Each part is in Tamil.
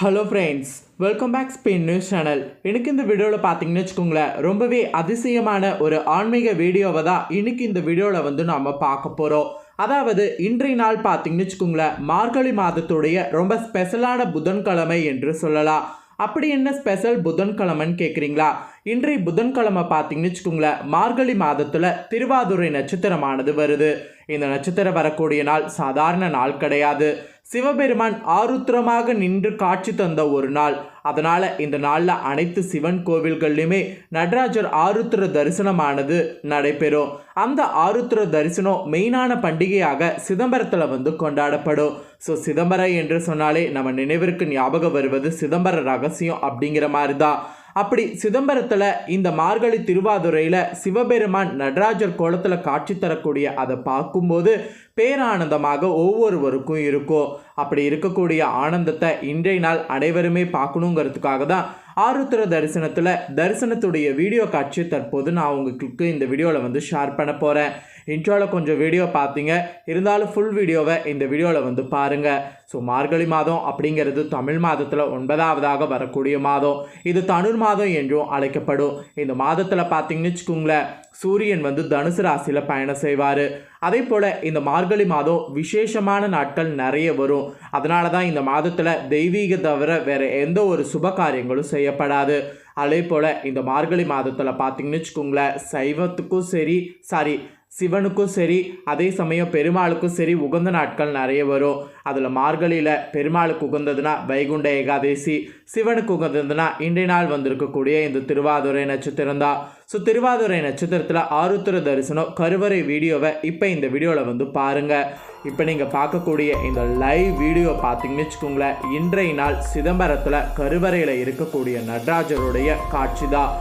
Hello friends welcome back Spain news channel எனக்கு இந்த வீடியோவில் பார்த்தீங்கன்னு வச்சுக்கோங்களேன் ரொம்பவே அதிசயமான ஒரு ஆன்மீக வீடியோவை தான் இன்னைக்கு இந்த வீடியோவில் வந்து நாம் பார்க்க போகிறோம் அதாவது இன்றைய நாள் பார்த்தீங்கன்னு வச்சுக்கோங்களேன் மார்கழி மாதத்துடைய ரொம்ப ஸ்பெஷலான புதன்கிழமை என்று சொல்லலாம். அப்படி என்ன ஸ்பெஷல் புதன்கிழமைன்னு கேட்குறீங்களா இன்றைய புதன்கிழமை பார்த்தீங்கன்னு வச்சுக்கோங்களேன் மார்கழி மாதத்தில் திருவாதுரை நட்சத்திரமானது வருது. இந்த நட்சத்திரம் வரக்கூடிய நாள் சாதாரண நாள் கிடையாது. சிவபெருமான் ஆருத்ரமாக நின்று காட்சி தந்த ஒரு நாள். அதனால் இந்த நாளில் அனைத்து சிவன் கோவில்கள்லையுமே நடராஜர் ஆருத்ர தரிசனமானது நடைபெறும். அந்த ஆருத்ர தரிசனம் மெயினான பண்டிகையாக சிதம்பரத்தில் வந்து கொண்டாடப்படும். ஸோ சிதம்பரம் என்று சொன்னாலே நம்ம நினைவிற்கு ஞாபகம் வருவது சிதம்பர ரகசியம் அப்படிங்கிற மாதிரி தான் அப்படி சிதம்பரத்தில் இந்த மார்கழி திருவாதுரையில் சிவபெருமான் நடராஜர் கோலத்தில் காட்சி தரக்கூடிய அதை பார்க்கும்போது பேரானந்தமாக ஒவ்வொருவருக்கும் இருக்கும். அப்படி இருக்கக்கூடிய ஆனந்தத்தை இன்றைய நாள் அனைவருமே பார்க்கணுங்கிறதுக்காக தான் ஆருத்ர தரிசனத்தில் தரிசனத்துடைய வீடியோ காட்சி தற்போது நான் உங்களுக்கு இந்த வீடியோவில் வந்து ஷேர் பண்ண போகிறேன் இன்ட்ரோவில் கொஞ்சம் வீடியோ பார்த்தீங்க இருந்தாலும் ஃபுல் வீடியோவை இந்த வீடியோவில் வந்து பாருங்கள் ஸோ மார்கழி மாதம் அப்படிங்கிறது தமிழ் மாதத்தில் ஒன்பதாவதாக வரக்கூடிய மாதம். இது தனுர் மாதம் என்றும் அழைக்கப்படும். இந்த மாதத்தில் பார்த்தீங்கன்னு வச்சுக்கோங்களேன் சூரியன் வந்து தனுசு ராசியில் பயணம் செய்வார். அதே போல் இந்த மார்கழி மாதம் விசேஷமான நாட்கள் நிறைய வரும். அதனால தான் இந்த மாதத்தில் தெய்வீக தவிர வேறு எந்த ஒரு சுப காரியங்களும் செய்யப்படாது. அதே போல் இந்த மார்கழி மாதத்தில் பார்த்தீங்கன்னு வச்சுக்கோங்களேன் சைவத்துக்கும் சரி சாரி சிவனுக்கும் சரி அதே சமயம் பெருமாளுக்கும் சரி உகந்த நாட்கள் நிறைய வரும். அதில் மார்கழியில் பெருமாளுக்கு உகந்ததுன்னா வைகுண்ட ஏகாதேசி சிவனுக்கு உகந்ததுன்னா இன்றைய நாள் வந்திருக்கக்கூடிய இந்த திருவாதுரை நட்சத்திரம் தான். ஸோ திருவாதுரை நட்சத்திரத்தில் ஆருத்திர தரிசனம் கருவறை வீடியோவை இப்போ இந்த வீடியோவில் வந்து பாருங்கள் இப்போ நீங்கள் பார்க்கக்கூடிய இந்த லைவ் வீடியோ பார்த்தீங்கன்னு வச்சுக்கோங்களேன் இன்றைய நாள் சிதம்பரத்தில் கருவறையில் இருக்கக்கூடிய நடராஜருடைய காட்சி தான்.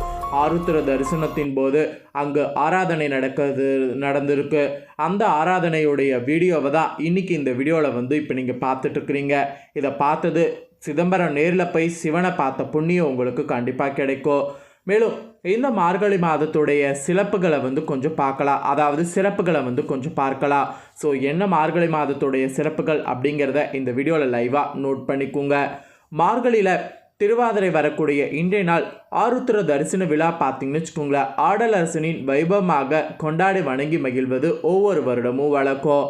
ஆருத்ர தரிசனத்தின் போது அங்கு ஆராதனை நடக்கிறது நடந்திருக்கு. அந்த ஆராதனையுடைய வீடியோவை தான் இன்னைக்கு இந்த வீடியோவில் வந்து இப்போ நீங்கள் பார்த்துட்ருக்குறீங்க. இதை பார்த்தது சிதம்பரம் நேரில் போய் சிவனை பார்த்த புண்ணியம் உங்களுக்கு கண்டிப்பாக கிடைக்கும். மேலும் இந்த மார்கழி மாதத்துடைய சிறப்புகளை வந்து கொஞ்சம் பார்க்கலாம். அதாவது சிறப்புகளை வந்து கொஞ்சம் பார்க்கலாம். ஸோ என்ன மார்கழி மாதத்துடைய சிறப்புகள் அப்படிங்கிறத இந்த வீடியோவில் லைவாக நோட் பண்ணிக்கோங்க. மார்கழியில் திருவாதிரை வரக்கூடிய இன்றைய நாள் ஆருத்ர தரிசன விழா பார்த்தீங்கன்னு வச்சுக்கோங்களேன். ஆடலரசனின் வைபவமாக கொண்டாடி வணங்கி மகிழ்வது ஒவ்வொரு வருடமும் வழக்கம்.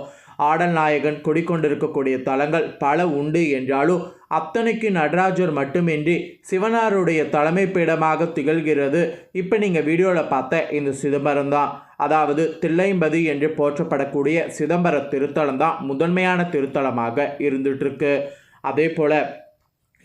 ஆடல் நாயகன் குடிக்கொண்டிருக்கக்கூடிய தலங்கள் பல உண்டு என்றாலும் அத்தனைக்கு நடராஜர் மட்டுமின்றி சிவனாருடைய தலைமை பீடமாக திகழ்கிறது. இப்போ நீங்கள் வீடியோவில் பார்த்த இந்த சிதம்பரம் தான். அதாவது தில்லைம்பதி என்று போற்றப்படக்கூடிய சிதம்பர திருத்தலம் தான் முதன்மையான திருத்தலமாக இருந்துகிட்ருக்கு அதே போல்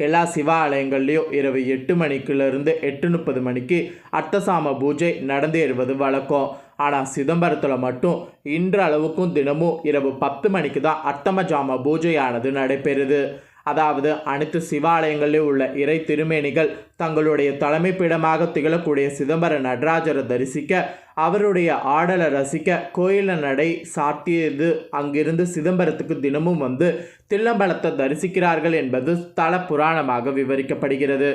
எல்லா சிவாலயங்கள்லேயும் இரவு எட்டு மணிக்குலேருந்து எட்டு முப்பது மணிக்கு அர்த்தசாம பூஜை நடந்தேறுவது வழக்கம். ஆனால் சிதம்பரத்தில் மட்டும் இன்றளவுக்கும் தினமும் இரவு பத்து மணிக்கு தான் அர்த்தம ஜாம பூஜையானது நடைபெறுது. அதாவது அனைத்து சிவாலயங்களில் உள்ள இறை திருமேனிகள் தங்களுடைய தலைமை பீடமாக திகழக்கூடிய சிதம்பர நடராஜரை தரிசிக்க அவருடைய ஆடலை ரசிக்க கோயில நடை சாத்தியது. அங்கிருந்து சிதம்பரத்துக்கு தினமும் வந்து தில்லம்பலத்தை தரிசிக்கிறார்கள் என்பது ஸ்தல புராணமாக விவரிக்கப்படுகிறது.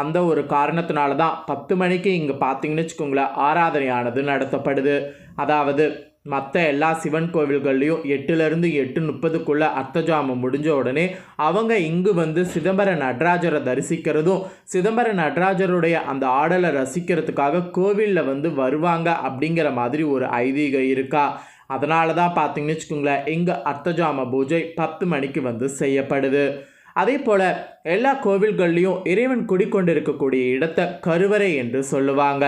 அந்த ஒரு காரணத்தினால தான் பத்து மணிக்கு இங்கே பார்த்தீங்கன்னு வச்சுக்கோங்களேன் ஆராதனையானது நடத்தப்படுது. அதாவது மற்ற எல்லா சிவன் கோவில்கள்லேயும் எட்டுலேருந்து எட்டு முப்பதுக்குள்ளே அர்த்தஜாமம் முடிஞ்ச உடனே அவங்க இங்கு வந்து சிதம்பர நடராஜரை தரிசிக்கிறதும் சிதம்பர நடராஜருடைய அந்த ஆடலை ரசிக்கிறதுக்காக கோவிலில் வந்து வருவாங்க அப்படிங்கிற மாதிரி ஒரு ஐதீகம் இருக்கா? அதனால தான் பார்த்தீங்கன்னு வச்சுக்கோங்களேன் இங்கே அர்த்தஜாம பூஜை பத்து மணிக்கு வந்து செய்யப்படுது. அதே போல் எல்லா கோவில்கள்லேயும் இறைவன் குடிக்கொண்டிருக்கக்கூடிய இடத்தை கருவறை என்று சொல்லுவாங்க.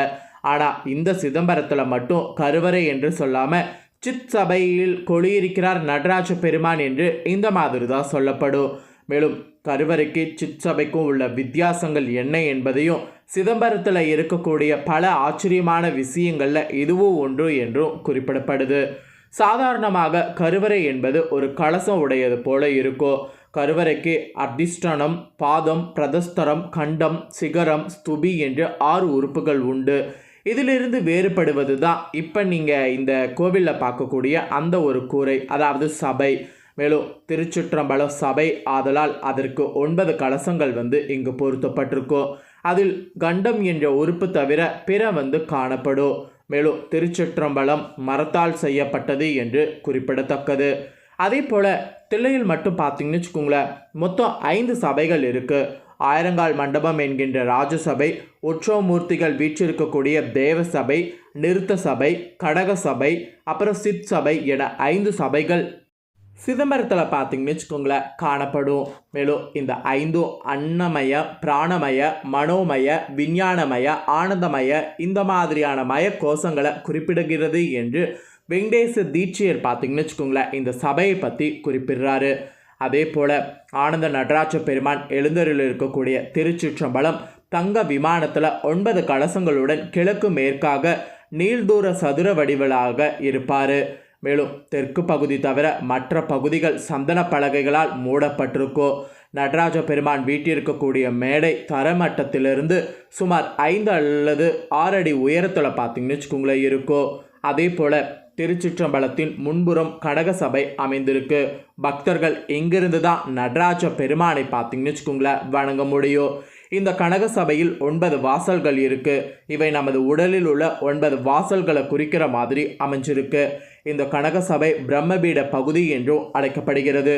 ஆனால் இந்த சிதம்பரத்தில் மட்டும் கருவறை என்று சொல்லாமல் சித் சபையில் கொளியிருக்கிறார் நடராஜ பெருமான் என்று இந்த மாதிரி தான் சொல்லப்படும். மேலும் கருவறைக்கு சித் சபைக்கும் உள்ள வித்தியாசங்கள் என்ன என்பதையும் சிதம்பரத்தில் இருக்கக்கூடிய பல ஆச்சரியமான விஷயங்களில் இதுவும் ஒன்று என்றும் குறிப்பிடப்படுது. சாதாரணமாக கருவறை என்பது ஒரு கலசம் உடையது போல இருக்கும். கருவறைக்கு அர்திஷ்டனம் பாதம் பிரதஸ்தரம் கண்டம் சிகரம் ஸ்துபி என்று ஆறு உறுப்புகள் உண்டு. இதிலிருந்து வேறுபடுவது தான் இப்போ நீங்கள் இந்த கோவிலில் பார்க்கக்கூடிய அந்த ஒரு கூரை அதாவது சபை. மேலும் திருச்சுற்றம்பலம் சபை ஆதலால் அதற்கு ஒன்பது கலசங்கள் வந்து இங்கு பொருத்தப்பட்டிருக்கும். அதில் கண்டம் என்ற உறுப்பு தவிர பிற வந்து காணப்படும். மேலும் திருச்சிற்றம்பலம் மரத்தால் செய்யப்பட்டது என்று குறிப்பிடத்தக்கது. அதே போல் தில்லையில் மட்டும் பார்த்தீங்கன்னு வச்சுக்கோங்களேன் மொத்தம் ஐந்து சபைகள் இருக்குது ஆயிரங்கால் மண்டபம் என்கின்ற ராஜசபை உற்சவமூர்த்திகள் வீற்றிருக்கக்கூடிய தேவசபை நிறுத்த சபை கடக சபை அப்புறம் சித் சபை என ஐந்து சபைகள் சிதம்பரத்தில் பார்த்தீங்கன்னு வச்சுக்கோங்களேன் காணப்படும். மேலும் இந்த ஐந்தும் அன்னமய பிராணமய மனோமய விஞ்ஞானமய ஆனந்தமய இந்த மாதிரியான மய கோஷங்களை குறிப்பிடுகிறது என்று வெங்கடேச தீட்சியர் பார்த்தீங்கன்னு வச்சுக்கோங்களேன் இந்த சபையை பற்றி குறிப்பிடுறாரு. அதே போல் ஆனந்த நடராஜ பெருமான் எழுந்தரில் இருக்கக்கூடிய திருச்சிற்றம்பலம் தங்க விமானத்தில் ஒன்பது கலசங்களுடன் கிழக்கு மேற்காக நீள்தூர சதுர வடிவலாக இருப்பார். மேலும் தெற்கு பகுதி தவிர மற்ற பகுதிகள் சந்தன பலகைகளால் மூடப்பட்டிருக்கோ. நடராஜ பெருமான் வீட்டிருக்கக்கூடிய மேடை தரமட்டத்திலிருந்து சுமார் ஐந்து அல்லது ஆறு அடி உயரத்தில் பார்த்தீங்கன்னு வச்சுக்கோங்களேன் இருக்கோ. அதே போல் திருச்சிற்றம்பலத்தின் முன்புறம் கடக சபை அமைந்திருக்கு. பக்தர்கள் இங்கிருந்து தான் நடராஜ பெருமானை பார்த்தீங்கன்னு வச்சுக்கோங்களேன் வணங்க முடியும். இந்த கனக சபையில் ஒன்பது வாசல்கள் இருக்கு. இவை நமது உடலில் உள்ள ஒன்பது வாசல்களை குறிக்கிற மாதிரி அமைஞ்சிருக்கு. இந்த கனக சபை பிரம்மபீட பகுதி என்றும் அழைக்கப்படுகிறது.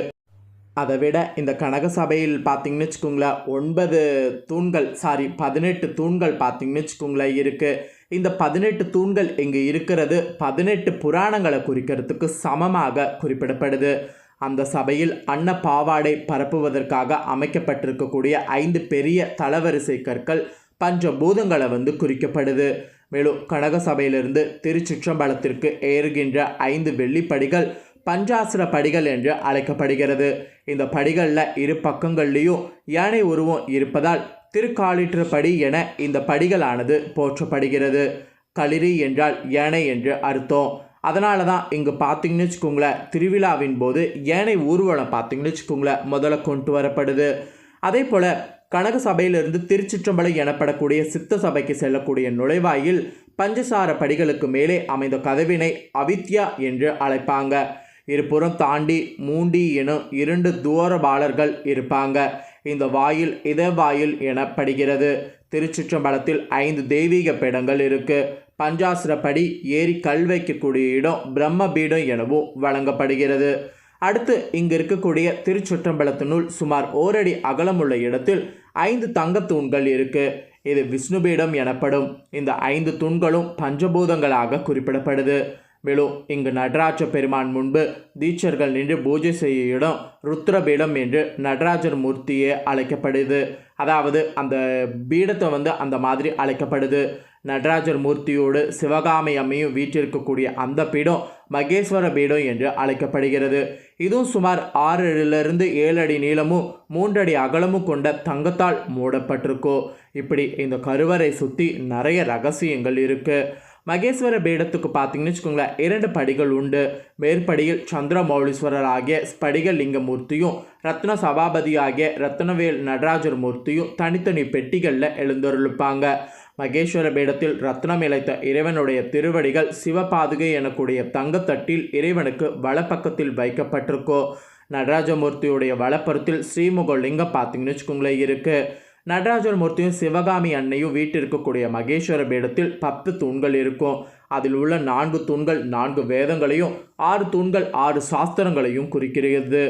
அதை விட இந்த கனக சபையில் பார்த்தீங்கன்னு வச்சுக்கோங்களேன் ஒன்பது தூண்கள் சாரி பதினெட்டு தூண்கள் பார்த்தீங்கன்னு வச்சுக்கோங்களேன் இருக்குது இந்த பதினெட்டு தூண்கள் இங்கே இருக்கிறது. பதினெட்டு புராணங்களை குறிக்கிறதுக்கு சமமாக குறிப்பிடப்படுது. அந்த சபையில் அன்ன பாவாடை பரப்புவதற்காக அமைக்கப்பட்டிருக்கக்கூடிய ஐந்து பெரிய தளவரிசை கற்கள் பஞ்சபூதங்களை வந்து குறிக்கப்படுது. மேலும் கனக சபையிலிருந்து திருச்சிற்றம்பலத்திற்கு ஏறுகின்ற ஐந்து வெள்ளிப்படிகள் பஞ்சாசுர படிகள் என்று அழைக்கப்படுகிறது. இந்த படிகளில் இரு பக்கங்கள்லேயும் யானை உருவம் இருப்பதால் திருக்காலிற்றபடி என இந்த படிகளானது போற்றப்படுகிறது. களிரி என்றால் யானை என்று அர்த்தம். அதனால தான் இங்கே பார்த்தீங்கன்னு வச்சுக்கோங்களேன் திருவிழாவின் போது யானை ஊர்வலம் பார்த்தீங்கன்னு வச்சுக்கோங்களேன் முதல்ல கொண்டு வரப்படுது. அதே போல் கனக சபையிலிருந்து திருச்சிற்றம்பலம் எனப்படக்கூடிய சித்த சபைக்கு செல்லக்கூடிய நுழைவாயில் பஞ்சசார படிகளுக்கு மேலே அமைந்த கதவினை அவித்யா என்று அழைப்பாங்க. இருபுறம் தாண்டி மூண்டி எனும் இரண்டு தூரபாலர்கள் இருப்பாங்க. இந்த வாயில் இத வாயில் எனப்படுகிறது. திருச்சிற்றம்பலத்தில் ஐந்து தெய்வீக பீடங்கள் இருக்கு. பஞ்சாசிரப்படி ஏறி கல் வைக்கக்கூடிய இடம் பிரம்ம பீடம் எனவும் வழங்கப்படுகிறது. அடுத்து இங்கு இருக்கக்கூடிய திருச்சுற்றம்பலத்தினுள் சுமார் ஓரடி அகலமுள்ள இடத்தில் ஐந்து தங்க தூண்கள் இருக்கு. இது விஷ்ணுபீடம் எனப்படும். இந்த ஐந்து தூண்களும் பஞ்சபூதங்களாக குறிப்பிடப்படுது. மேலும் இங்கு நடராஜ பெருமான் முன்பு தீட்சர்கள் நின்று பூஜை செய்ய இடம் ருத்ரபீடம் என்று நடராஜர் மூர்த்தியே அழைக்கப்படுது. அதாவது அந்த பீடத்தை வந்து அந்த மாதிரி அழைக்கப்படுது. நடராஜர் மூர்த்தியோடு சிவகாமி அம்மையும் வீற்றிருக்கக்கூடிய அந்த பீடம் மகேஸ்வர பீடம் என்று அழைக்கப்படுகிறது. இதுவும் சுமார் ஆறிலிருந்து ஏழு அடி நீளமும் மூன்றடி அகலமும் கொண்ட தங்கத்தால் மூடப்பட்டிருக்கோ இப்படி இந்த கருவறை சுற்றி நிறைய ரகசியங்கள் இருக்குது மகேஸ்வர பீடத்துக்கு பார்த்தீங்கன்னு வச்சுக்கோங்களேன் இரண்டு படிகள் உண்டு. மேற்படியில் சந்திரமௌலீஸ்வரர் ஆகிய ஸ்படிக லிங்கமூர்த்தியும் ரத்ன சபாபதி ஆகிய ரத்னவேல் நடராஜர் மூர்த்தியும் தனித்தனி பெட்டிகளில் எழுந்தருளிப்பாங்க. மகேஸ்வர பீடத்தில் ரத்னம் இழைத்த இறைவனுடைய திருவடிகள் சிவபாதுகை எனக்கூடிய தங்கத்தட்டில் இறைவனுக்கு வலப்பக்கத்தில் வைக்கப்பட்டிருக்கோ நடராஜமூர்த்தியுடைய வலப்புறத்தில் ஸ்ரீமுக லிங்கம் பார்த்தீங்கன்னு வச்சுக்கோங்களேன் இருக்குது நடராஜர் மூர்த்தியும் சிவகாமி அன்னையும் வீட்டிற்கக்கூடிய மகேஸ்வர பீடத்தில் பத்து தூண்கள் இருக்கும். அதில் உள்ள நான்கு தூண்கள் நான்கு வேதங்களையும் ஆறு தூண்கள் ஆறு சாஸ்திரங்களையும் குறிக்கிறது.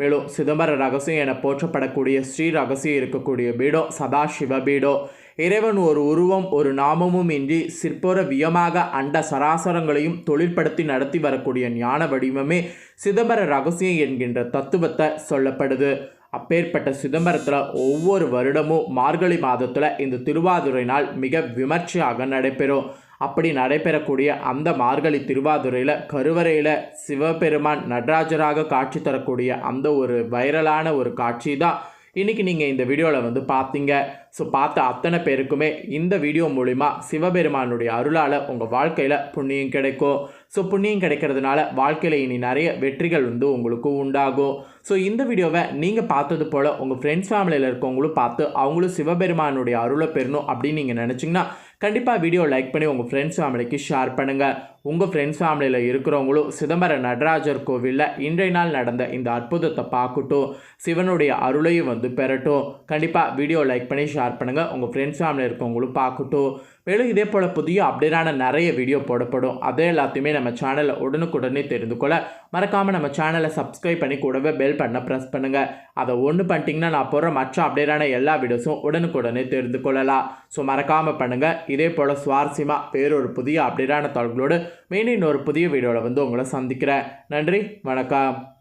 மேலும் சிதம்பர ரகசியம் என போற்றப்படக்கூடிய ஸ்ரீ ரகசியம் இருக்கக்கூடிய பீடம் சதாசிவ பீடம் இறைவன் ஒரு உருவம் ஒரு நாமமும் இன்றி சிற்போர வியமாக அண்ட சராசரங்களையும் தொழிற்படுத்தி நடத்தி வரக்கூடிய ஞான வடிவமே சிதம்பர ரகசியம் என்கின்ற தத்துவத்தை சொல்லப்படுது. அப்பேற்பட்ட சிதம்பரத்தில் ஒவ்வொரு வருடமும் மார்கழி மாதத்தில் இந்த திருவாதிரை நாள் மிக விமர்சையாக நடைபெறும். அப்படி நடைபெறக்கூடிய அந்த மார்கழி திருவாதுரையில் கருவறையில் சிவபெருமான் நடராஜராக காட்சி தரக்கூடிய அந்த ஒரு வைரலான ஒரு காட்சி தான் இன்றைக்கி நீங்கள் இந்த வீடியோவில் வந்து பார்த்தீங்க ஸோ பார்த்த அத்தனை பேருக்குமே இந்த வீடியோ மூலிமா சிவபெருமானுடைய அருளால் உங்கள் வாழ்க்கையில் புண்ணியம் கிடைக்கும். ஸோ புண்ணியம் கிடைக்கிறதுனால வாழ்க்கையில் இனி நிறைய வெற்றிகள் வந்து உங்களுக்கு உண்டாகும். ஸோ இந்த வீடியோவை நீங்கள் பார்த்தது போல் உங்கள் ஃப்ரெண்ட்ஸ் ஃபேமிலியில் இருக்கவங்களும் பார்த்து அவங்களும் சிவபெருமானுடைய அருளை பெறணும் அப்படின்னு நீங்கள் நினச்சிங்கன்னா கண்டிப்பாக வீடியோ லைக் பண்ணி உங்கள் ஃப்ரெண்ட்ஸ் ஃபேமிலிக்கு ஷேர் பண்ணுங்கள் உங்கள் ஃப்ரெண்ட்ஸ் ஃபேமிலியில் இருக்கிறவங்களும் சிதம்பரம் நடராஜர் கோவிலில் இன்றைய நாள் நடந்த இந்த அற்புதத்தை பார்க்கட்டும். சிவனுடைய அருளையும் வந்து பெறட்டும். கண்டிப்பாக வீடியோ லைக் பண்ணி ஷேர் பண்ணுங்கள் உங்கள் ஃப்ரெண்ட்ஸ் ஃபேமிலியில் இருக்கவங்களும் பார்க்கட்டும். மேலும் இதே போல் புதிய அப்டேட்டான நிறைய வீடியோ போடப்படும். அதே எல்லாத்தையுமே நம்ம சேனலில் உடனுக்குடனே தெரிந்து கொள்ள மறக்காமல் நம்ம சேனலை சப்ஸ்கிரைப் பண்ணி கூடவே பெல் பண்ண ப்ரெஸ் பண்ணுங்கள் அதை ஒன்று பண்ணிட்டீங்கன்னா நான் போடுற மற்ற அப்டேட்டான எல்லா வீடியோஸும் உடனுக்குடனே தெரிந்து கொள்ளலாம். ஸோ மறக்காமல் பண்ணுங்கள் இதே போல் சுவாரஸ்யமாக வேறொரு புதிய அப்டேட்டான தகவலோடு மீண்டும் இன்னொரு புதிய வீடியோவில் வந்து உங்களை சந்திக்கிறேன். நன்றி வணக்கம்.